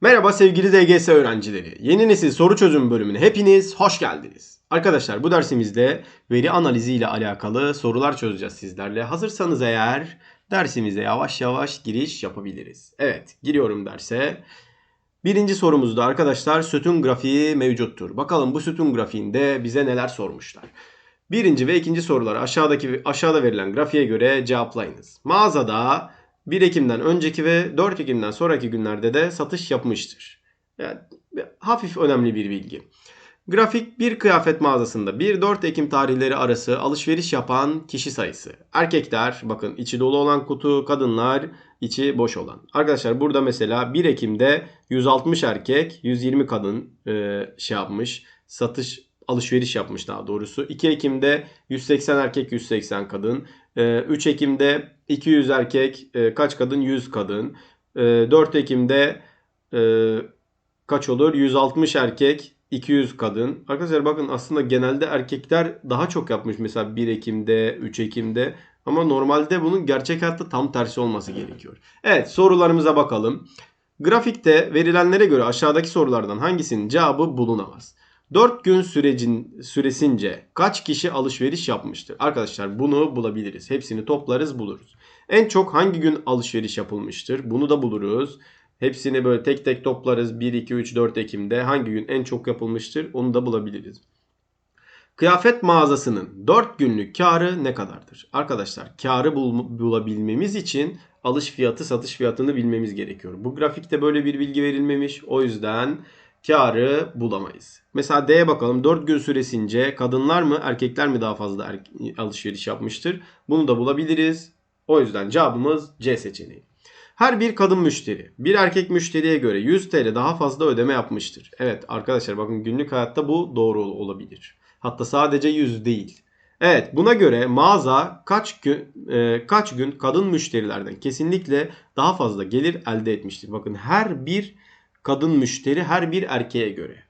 Merhaba sevgili DGS öğrencileri. Yeni nesil soru çözüm bölümüne hepiniz hoş geldiniz. Arkadaşlar bu dersimizde veri analizi ile alakalı sorular çözeceğiz sizlerle. Hazırsanız eğer dersimize yavaş yavaş giriş yapabiliriz. Evet giriyorum derse. Birinci sorumuzda arkadaşlar sütun grafiği mevcuttur. Bakalım bu sütun grafiğinde bize neler sormuşlar. Birinci ve ikinci soruları aşağıdaki aşağıda verilen grafiğe göre cevaplayınız. Mağazada 1 Ekim'den önceki ve 4 Ekim'den sonraki günlerde de satış yapmıştır. Yani hafif önemli bir bilgi. Grafik bir kıyafet mağazasında 1-4 Ekim tarihleri arası alışveriş yapan kişi sayısı. Erkekler bakın içi dolu olan kutu, kadınlar içi boş olan. Arkadaşlar burada mesela 1 Ekim'de 160 erkek, 120 kadın e, şey yapmış. Satış alışveriş yapmış daha doğrusu. 2 Ekim'de 180 erkek 180 kadın. 3 Ekim'de 200 erkek e, kaç kadın 100 kadın. 4 Ekim'de e, kaç olur 160 erkek 200 kadın. Arkadaşlar bakın aslında genelde erkekler daha çok yapmış mesela 1 Ekim'de 3 Ekim'de. Ama normalde bunun gerçek hayatta tam tersi olması gerekiyor. Evet sorularımıza bakalım. Grafikte verilenlere göre aşağıdaki sorulardan hangisinin cevabı bulunamaz? 4 gün sürecin süresince kaç kişi alışveriş yapmıştır? Arkadaşlar bunu bulabiliriz. Hepsini toplarız buluruz. En çok hangi gün alışveriş yapılmıştır? Bunu da buluruz. Hepsini böyle tek tek toplarız. 1, 2, 3, 4 Ekim'de hangi gün en çok yapılmıştır? Onu da bulabiliriz. Kıyafet mağazasının 4 günlük karı ne kadardır? Arkadaşlar karı bul bulabilmemiz için alış fiyatı satış fiyatını bilmemiz gerekiyor. Bu grafikte böyle bir bilgi verilmemiş. O yüzden karı bulamayız. Mesela D'ye bakalım. 4 gün süresince kadınlar mı erkekler mi daha fazla er alışveriş yapmıştır? Bunu da bulabiliriz. O yüzden cevabımız C seçeneği. Her bir kadın müşteri bir erkek müşteriye göre 100 TL daha fazla ödeme yapmıştır. Evet arkadaşlar bakın günlük hayatta bu doğru olabilir. Hatta sadece 100 değil. Evet buna göre mağaza kaç gün e, kaç gün kadın müşterilerden kesinlikle daha fazla gelir elde etmiştir. Bakın her bir kadın müşteri her bir erkeğe göre.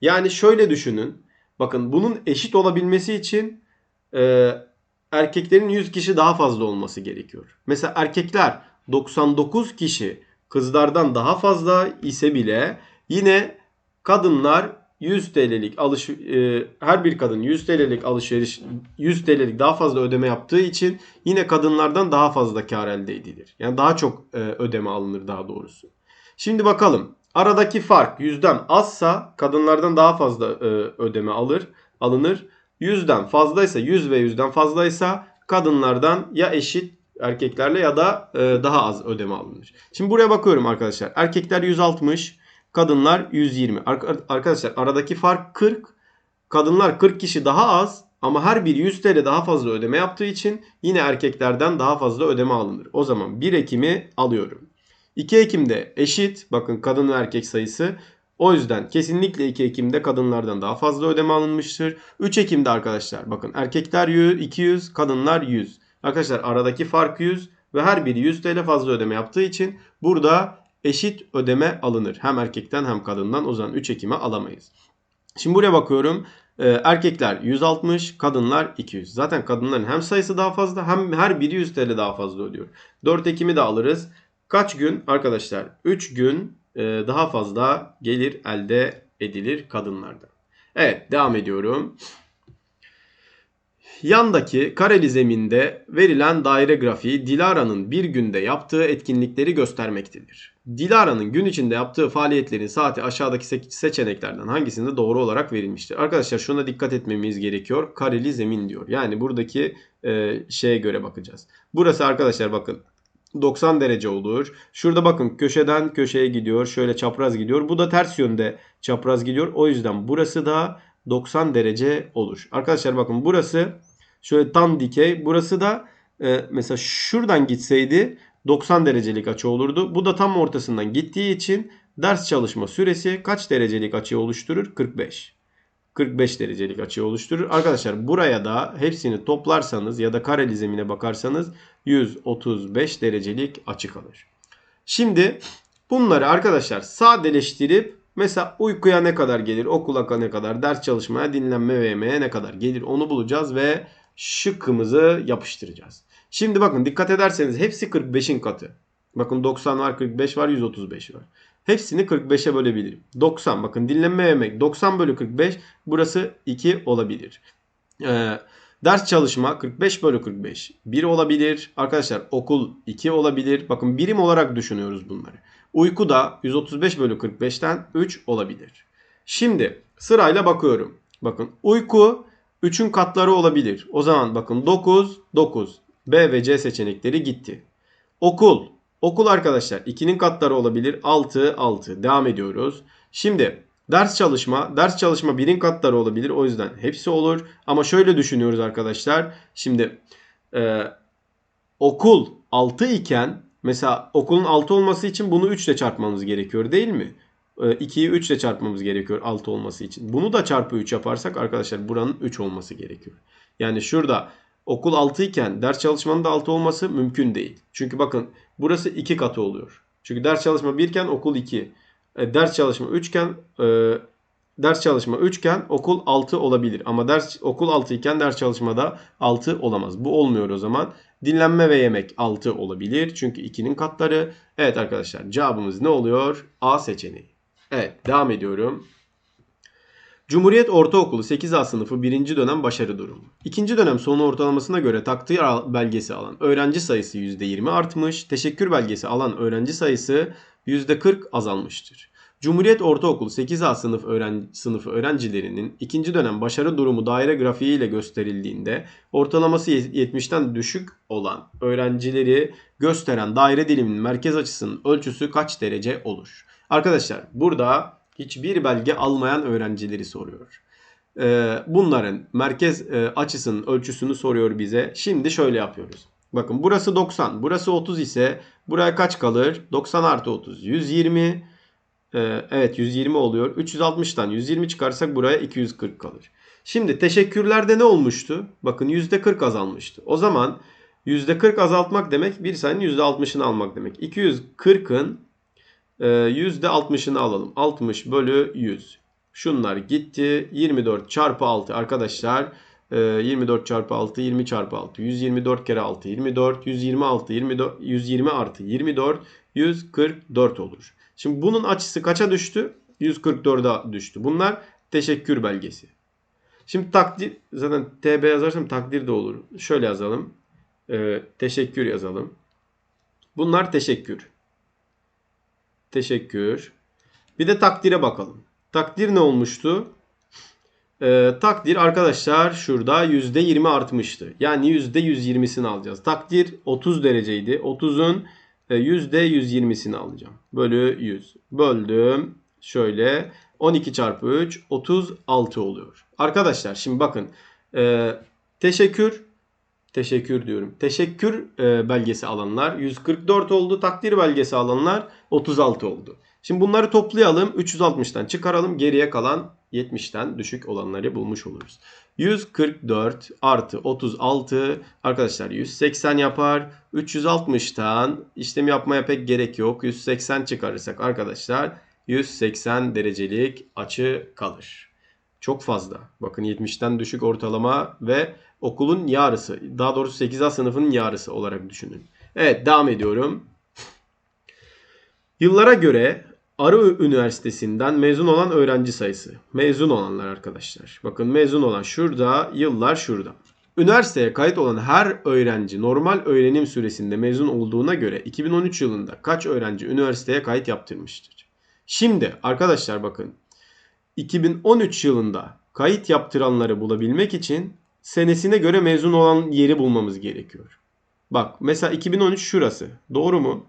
Yani şöyle düşünün. Bakın bunun eşit olabilmesi için e, erkeklerin 100 kişi daha fazla olması gerekiyor. Mesela erkekler 99 kişi kızlardan daha fazla ise bile yine kadınlar 100 TL'lik alış e, her bir kadın 100 TL'lik alışveriş 100 TL'lik daha fazla ödeme yaptığı için yine kadınlardan daha fazla kar elde edilir. Yani daha çok e, ödeme alınır daha doğrusu. Şimdi bakalım. Aradaki fark yüzden azsa kadınlardan daha fazla e, ödeme alır, alınır. Yüzden fazlaysa, yüz ve yüzden fazlaysa kadınlardan ya eşit erkeklerle ya da e, daha az ödeme alınır. Şimdi buraya bakıyorum arkadaşlar. Erkekler 160, kadınlar 120. Arkadaşlar aradaki fark 40. Kadınlar 40 kişi daha az ama her biri 100 TL daha fazla ödeme yaptığı için yine erkeklerden daha fazla ödeme alınır. O zaman 1 Ekim'i alıyorum. 2 Ekim'de eşit. Bakın kadın ve erkek sayısı. O yüzden kesinlikle 2 Ekim'de kadınlardan daha fazla ödeme alınmıştır. 3 Ekim'de arkadaşlar bakın erkekler 100, 200, kadınlar 100. Arkadaşlar aradaki fark 100 ve her biri 100 TL fazla ödeme yaptığı için burada eşit ödeme alınır. Hem erkekten hem kadından o zaman 3 Ekim'e alamayız. Şimdi buraya bakıyorum. Ee, erkekler 160, kadınlar 200. Zaten kadınların hem sayısı daha fazla hem her biri 100 TL daha fazla ödüyor. 4 Ekim'i de alırız. Kaç gün arkadaşlar? 3 gün e, daha fazla gelir elde edilir kadınlardan. Evet devam ediyorum. Yandaki kareli zeminde verilen daire grafiği Dilara'nın bir günde yaptığı etkinlikleri göstermektedir. Dilara'nın gün içinde yaptığı faaliyetlerin saati aşağıdaki seçeneklerden hangisinde doğru olarak verilmiştir? Arkadaşlar şuna dikkat etmemiz gerekiyor. Kareli zemin diyor. Yani buradaki e, şeye göre bakacağız. Burası arkadaşlar bakın 90 derece olur. Şurada bakın köşeden köşeye gidiyor. Şöyle çapraz gidiyor. Bu da ters yönde çapraz gidiyor. O yüzden burası da 90 derece olur. Arkadaşlar bakın burası şöyle tam dikey. Burası da e, mesela şuradan gitseydi 90 derecelik açı olurdu. Bu da tam ortasından gittiği için ders çalışma süresi kaç derecelik açı oluşturur? 45. 45 derecelik açı oluşturur. Arkadaşlar buraya da hepsini toplarsanız ya da kareli zemine bakarsanız 135 derecelik açı kalır. Şimdi bunları arkadaşlar sadeleştirip mesela uykuya ne kadar gelir, okula ne kadar, ders çalışmaya, dinlenme ve yemeğe ne kadar gelir onu bulacağız ve şıkkımızı yapıştıracağız. Şimdi bakın dikkat ederseniz hepsi 45'in katı. Bakın 90 var, 45 var, 135 var. Hepsini 45'e bölebilirim. 90 bakın dinlenme ve emek 90 bölü 45 burası 2 olabilir. Ee, ders çalışma 45 bölü 45 1 olabilir. Arkadaşlar okul 2 olabilir. Bakın birim olarak düşünüyoruz bunları. Uyku da 135 bölü 45'ten 3 olabilir. Şimdi sırayla bakıyorum. Bakın uyku 3'ün katları olabilir. O zaman bakın 9, 9. B ve C seçenekleri gitti. Okul. Okul arkadaşlar 2'nin katları olabilir. 6, 6. Devam ediyoruz. Şimdi ders çalışma. Ders çalışma 1'in katları olabilir. O yüzden hepsi olur. Ama şöyle düşünüyoruz arkadaşlar. Şimdi e, okul 6 iken mesela okulun 6 olması için bunu 3 ile çarpmamız gerekiyor değil mi? 2'yi 3 ile çarpmamız gerekiyor 6 olması için. Bunu da çarpı 3 yaparsak arkadaşlar buranın 3 olması gerekiyor. Yani şurada okul 6 iken ders çalışmanın da 6 olması mümkün değil. Çünkü bakın burası 2 katı oluyor. Çünkü ders çalışma 1 iken okul 2. E, ders çalışma 3 iken e, ders çalışma 3 iken okul 6 olabilir. Ama ders okul 6 iken ders çalışmada 6 olamaz. Bu olmuyor o zaman. Dinlenme ve yemek 6 olabilir. Çünkü 2'nin katları. Evet arkadaşlar cevabımız ne oluyor? A seçeneği. Evet devam ediyorum. Cumhuriyet Ortaokulu 8A sınıfı 1. dönem başarı durumu. 2. dönem sonu ortalamasına göre takdir belgesi alan öğrenci sayısı %20 artmış, teşekkür belgesi alan öğrenci sayısı %40 azalmıştır. Cumhuriyet Ortaokulu 8A sınıf öğren sınıfı öğrencilerinin 2. dönem başarı durumu daire grafiği ile gösterildiğinde ortalaması 70'ten düşük olan öğrencileri gösteren daire diliminin merkez açısının ölçüsü kaç derece olur? Arkadaşlar burada hiçbir belge almayan öğrencileri soruyor. Ee, bunların merkez e, açısının ölçüsünü soruyor bize. Şimdi şöyle yapıyoruz. Bakın burası 90. Burası 30 ise buraya kaç kalır? 90 artı 30. 120. Ee, evet 120 oluyor. 360'tan 120 çıkarsak buraya 240 kalır. Şimdi teşekkürlerde ne olmuştu? Bakın %40 azalmıştı. O zaman %40 azaltmak demek bir sayının %60'ını almak demek. 240'ın %60'ını alalım. 60 bölü 100. Şunlar gitti. 24 çarpı 6 arkadaşlar. 24 çarpı 6 20 çarpı 6 124 kere 6 24 126 24 120 artı 24 144 olur. Şimdi bunun açısı kaça düştü? 144'e düştü. Bunlar teşekkür belgesi. Şimdi takdir zaten TB yazarsam takdir de olur. Şöyle yazalım. Ee, teşekkür yazalım. Bunlar teşekkür. Teşekkür. Bir de takdire bakalım. Takdir ne olmuştu? Ee, takdir arkadaşlar şurada %20 artmıştı. Yani %120'sini alacağız. Takdir 30 dereceydi. 30'un %120'sini e, alacağım. Bölü 100. Böldüm. Şöyle 12 çarpı 3 36 oluyor. Arkadaşlar şimdi bakın. E, teşekkür teşekkür diyorum. Teşekkür e, belgesi alanlar 144 oldu. Takdir belgesi alanlar 36 oldu. Şimdi bunları toplayalım. 360'tan çıkaralım. Geriye kalan 70'ten düşük olanları bulmuş oluruz. 144 artı 36 arkadaşlar 180 yapar. 360'tan işlem yapmaya pek gerek yok. 180 çıkarırsak arkadaşlar 180 derecelik açı kalır. Çok fazla. Bakın 70'ten düşük ortalama ve okulun yarısı. Daha doğrusu 8A sınıfının yarısı olarak düşünün. Evet devam ediyorum. Yıllara göre Arı Üniversitesi'nden mezun olan öğrenci sayısı. Mezun olanlar arkadaşlar. Bakın mezun olan şurada, yıllar şurada. Üniversiteye kayıt olan her öğrenci normal öğrenim süresinde mezun olduğuna göre 2013 yılında kaç öğrenci üniversiteye kayıt yaptırmıştır? Şimdi arkadaşlar bakın 2013 yılında kayıt yaptıranları bulabilmek için senesine göre mezun olan yeri bulmamız gerekiyor. Bak mesela 2013 şurası. Doğru mu?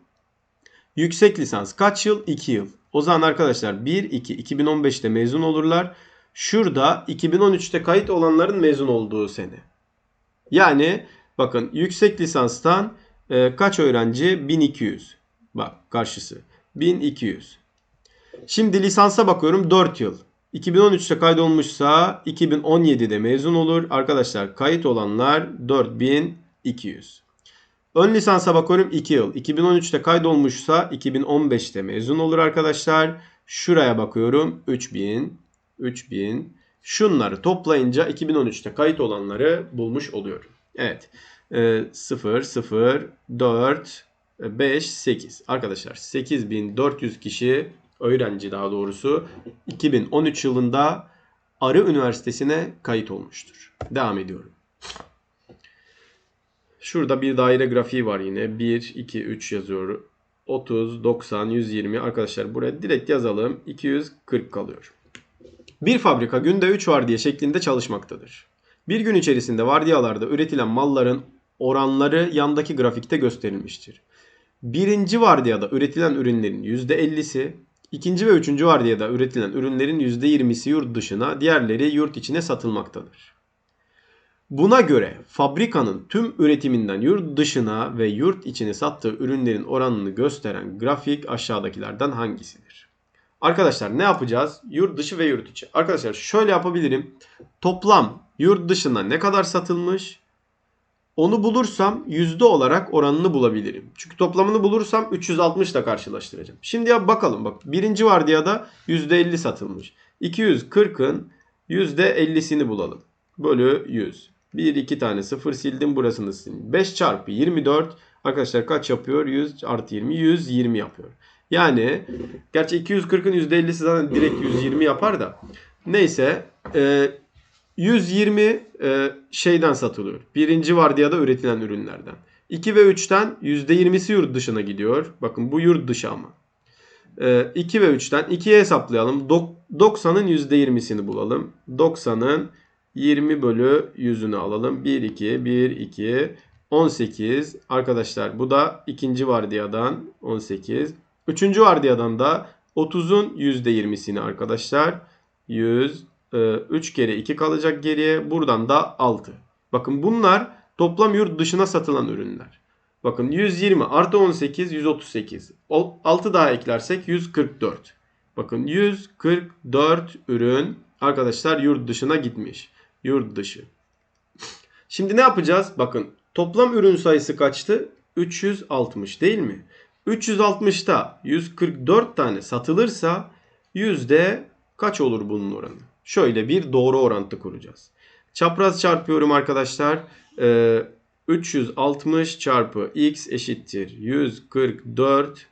Yüksek lisans kaç yıl? 2 yıl. O zaman arkadaşlar 1 2 2015'te mezun olurlar. Şurada 2013'te kayıt olanların mezun olduğu sene. Yani bakın yüksek lisanstan e, kaç öğrenci? 1200. Bak karşısı. 1200. Şimdi lisansa bakıyorum 4 yıl. 2013'te kaydolmuşsa 2017'de mezun olur. Arkadaşlar kayıt olanlar 4200. Ön lisansa bakıyorum 2 yıl. 2013'te kaydolmuşsa 2015'te mezun olur arkadaşlar. Şuraya bakıyorum 3000, 3000. Şunları toplayınca 2013'te kayıt olanları bulmuş oluyorum. Evet. 0, 0, 4, 5, 8. Arkadaşlar 8400 kişi öğrenci daha doğrusu 2013 yılında Arı Üniversitesi'ne kayıt olmuştur. Devam ediyorum. Şurada bir daire grafiği var yine. 1, 2, 3 yazıyor. 30, 90, 120. Arkadaşlar buraya direkt yazalım. 240 kalıyor. Bir fabrika günde 3 vardiya şeklinde çalışmaktadır. Bir gün içerisinde vardiyalarda üretilen malların oranları yandaki grafikte gösterilmiştir. Birinci vardiyada üretilen ürünlerin %50'si, ikinci ve üçüncü vardiyada üretilen ürünlerin %20'si yurt dışına, diğerleri yurt içine satılmaktadır. Buna göre fabrikanın tüm üretiminden yurt dışına ve yurt içine sattığı ürünlerin oranını gösteren grafik aşağıdakilerden hangisidir? Arkadaşlar ne yapacağız? Yurt dışı ve yurt içi. Arkadaşlar şöyle yapabilirim. Toplam yurt dışına ne kadar satılmış? Onu bulursam yüzde olarak oranını bulabilirim. Çünkü toplamını bulursam 360 ile karşılaştıracağım. Şimdi ya bakalım bak. Birinci vardiyada %50 satılmış. 240'ın %50'sini bulalım. Bölü 100. 1 2 tane 0 sildim burasını sildim. 5 çarpı 24 arkadaşlar kaç yapıyor? 100 artı 20 120 yapıyor. Yani gerçi 240'ın %50'si zaten direkt 120 yapar da. Neyse e, 120 e, şeyden satılıyor. Birinci vardiyada üretilen ürünlerden. 2 ve 3'ten %20'si yurt dışına gidiyor. Bakın bu yurt dışı ama. E, 2 ve 3'ten 2'ye hesaplayalım. Dok- 90'ın %20'sini bulalım. 90'ın 20 bölü 100'ünü alalım. 1, 2, 1, 2, 18. Arkadaşlar bu da ikinci vardiyadan 18. Üçüncü vardiyadan da 30'un %20'sini arkadaşlar. 100, 3 kere 2 kalacak geriye. Buradan da 6. Bakın bunlar toplam yurt dışına satılan ürünler. Bakın 120 artı 18 138. 6 daha eklersek 144. Bakın 144 ürün arkadaşlar yurt dışına gitmiş. Yurt dışı. Şimdi ne yapacağız? Bakın toplam ürün sayısı kaçtı? 360 değil mi? 360'ta 144 tane satılırsa yüzde kaç olur bunun oranı? Şöyle bir doğru orantı kuracağız. Çapraz çarpıyorum arkadaşlar. Ee, 360 çarpı x eşittir 144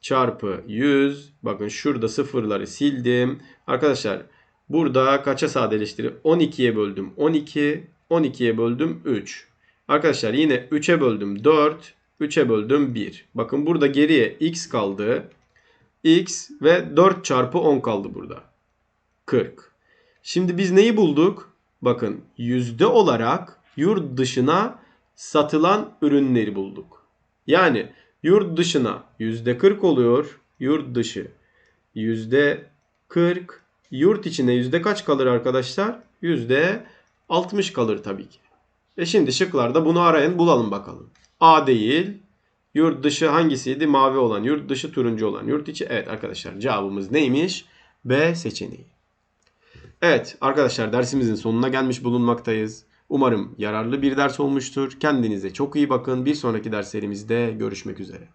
çarpı 100. Bakın şurada sıfırları sildim. Arkadaşlar burada kaça sadeleştirir? 12'ye böldüm 12. 12'ye böldüm 3. Arkadaşlar yine 3'e böldüm 4. 3'e böldüm 1. Bakın burada geriye x kaldı. x ve 4 çarpı 10 kaldı burada. 40. Şimdi biz neyi bulduk? Bakın yüzde olarak yurt dışına satılan ürünleri bulduk. Yani yurt dışına yüzde 40 oluyor. Yurt dışı yüzde 40. Yurt içine yüzde kaç kalır arkadaşlar? Yüzde 60 kalır tabii ki. E şimdi şıklarda bunu arayın bulalım bakalım. A değil. Yurt dışı hangisiydi? Mavi olan. Yurt dışı turuncu olan. Yurt içi. Evet arkadaşlar cevabımız neymiş? B seçeneği. Evet arkadaşlar dersimizin sonuna gelmiş bulunmaktayız. Umarım yararlı bir ders olmuştur. Kendinize çok iyi bakın. Bir sonraki derslerimizde görüşmek üzere.